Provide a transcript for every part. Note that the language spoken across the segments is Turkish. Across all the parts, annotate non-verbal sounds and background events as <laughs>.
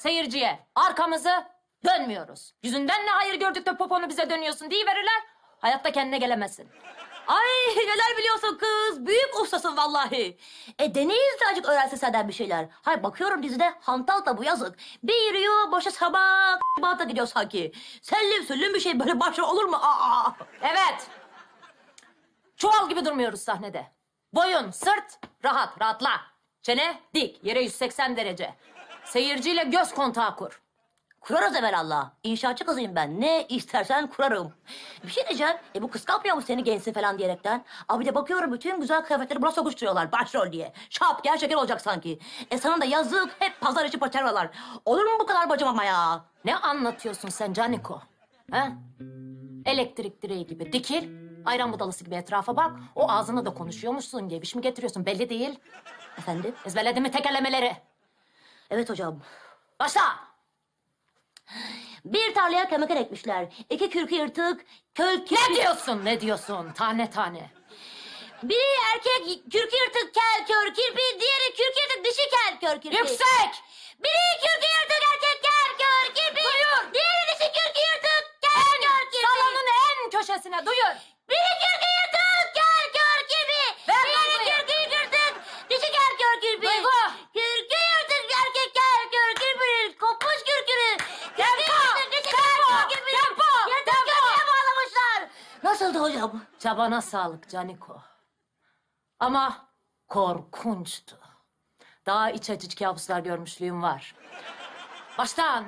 seyirciye arkamızı dönmüyoruz. Yüzünden ne hayır gördük de poponu bize dönüyorsun diye verirler. Hayatta kendine gelemezsin. Ay neler biliyorsun kız. Büyük ustasın vallahi. E deneyiz de azıcık öğrensin senden bir şeyler. Hay bakıyorum dizide hantal da bu yazık. Bir yürüyor boşa sabah banta gidiyor sanki. Sellim süllüm bir şey böyle başarı olur mu? Aa! Evet. Çuval gibi durmuyoruz sahnede. Boyun, sırt rahat, rahatla. Çene dik, yere 180 derece. Seyirciyle göz kontağı kur. Kurarız evvelallah. İnşaatçı kızıyım ben. Ne istersen kurarım. Bir şey diyeceğim. E bu kıskanmıyor mu seni gençsin falan diyerekten? Abi de bakıyorum bütün güzel kıyafetleri buna sokuşturuyorlar başrol diye. Şap gel şeker olacak sanki. E sana da yazık hep pazar içi paçavralar. Olur mu bu kadar bacım ama ya? Ne anlatıyorsun sen Caniko? He? Elektrik direği gibi dikil. Ayran budalısı gibi etrafa bak. O ağzını da konuşuyormuşsun diye bir şey mi getiriyorsun belli değil. Efendim? Ezberledin mi tekerlemeleri? Evet hocam. Başla. Bir tarlaya kemeker ekmişler. İki kürkü yırtık, köl. Ne diyorsun ne diyorsun tane tane. Biri erkek kürkü yırtık kel kör kirpi, diğeri kürkü yırtık dişi kel kör kirpi. Yüksek. Biri kürkü yırtık erkek kel kör kirpi. Duyur. Diğeri dişi kürkü yırtık kel kör kirpi. Salonun en köşesine duyur. Biri kürkü yırtık kel kör kirpi. Ver Diğeri duyguyu. kürkü yırtık dişi kel kör kirpi. Duygu. Kürkü yırtık erkek kel kör kirpi. Kopmuş kürkünü. Kürkü Tempo, yırtık dişi kel tempo, kör kirpi. tempo, Yırtık tempo. kürküye bağlamışlar. Nasıldı hocam? Çabana sağlık Caniko. Ama korkunçtu. Daha iç açıcı kabuslar görmüşlüğüm var. Baştan.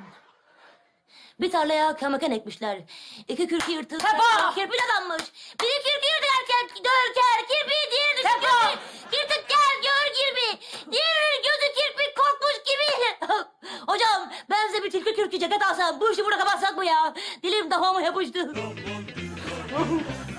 Bir tarlaya kamaken ekmişler. İki kürkü yırtık. Tepa! Kirpi adammış. Biri kürkü yırtık erkek döl ker kirpi. Diğeri Tepa! kirpi. Yırtık gel gör kirpi. Diğeri gözü kirpi korkmuş gibi. <laughs> Hocam ben size bir tilki kürkü ceket alsam bu işi burada kapatsak mı ya? Dilim damağıma yapıştı. Woohoo! <laughs>